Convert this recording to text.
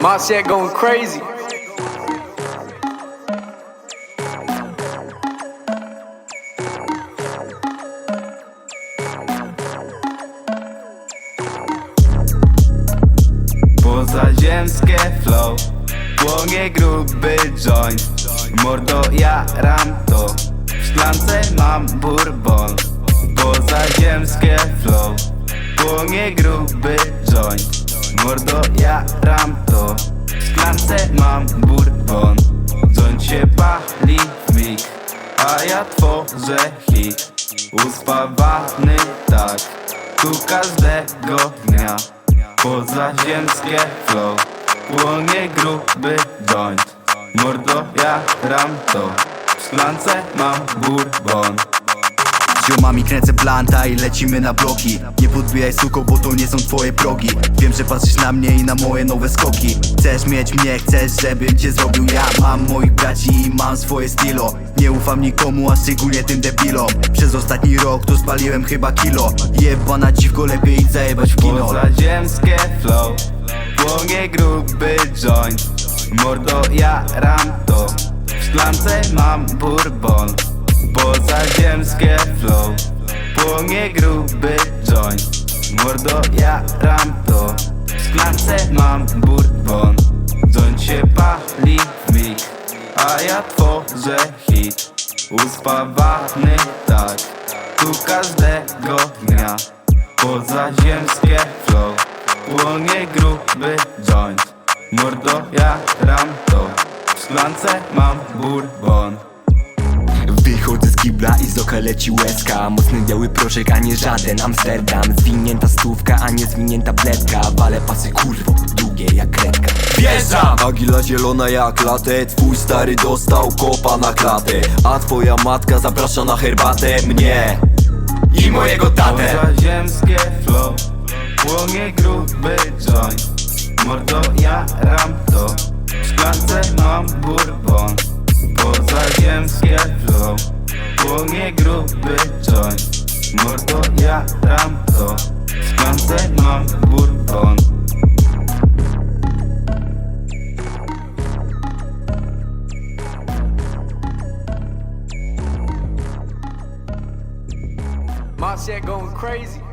My shit going crazy. Pozaziemskie flow Płonie gruby joint Mordo jaram to. W szklance mam bourbon Pozaziemskie flow. Płonie gruby joint. Mordo jaram to. W szklance mam bourbon. Joint się pali w mig A ja tworzę hit. Uspawany tak Tu każdego dnia. Pozaziemskie flow Płonie gruby joint. Mordo ja ram to. W szklance mam bourbon ziomami kręcę planta i lecimy na bloki. Nie podbijaj suko, bo to nie są twoje progi. Wiem, że patrzysz na mnie i na moje nowe skoki. Chcesz mieć mnie, chcesz, żebym cię zrobił. Ja mam moich braci i mam swoje stylo Nie ufam nikomu, a szczególnie tym debilom. Przez ostatni rok to spaliłem chyba kilo. Jebana dziwko, lepiej idź zajebać w kino. Pozaziemskie flow Płonie gruby joint. Mordo ja ram to. W szklance mam bourbon Pozaziemskie flow. Płonie gruby joint. Mordo ja ram to. W szklance mam bourbon. Joint się pali w mig A ja tworzę hit. Uspawany tak Tu każdego dnia. Pozaziemskie flow. Płonie gruby joint. Mordo ja ram to. W szklance mam bourbon. Wychodzę kibla i z oka leci łezka. Mocny biały proszek, a nie żaden Amsterdam. Zwinięta stówka, a nie zwinięta bledka Wale pasy kurwo, długie jak kredka Wjeżdżam! Agila zielona jak latę. Twój stary dostał kopa na klatę. A twoja matka zaprasza na herbatę. Mnie I mojego tatę. Pozaziemskie flow Płonie gruby joint. Mordo ja ram to. W szklance mam bourbon Płonie gruby joint Mordo ja ram to. Szklance mam bourbon. My shit going crazy.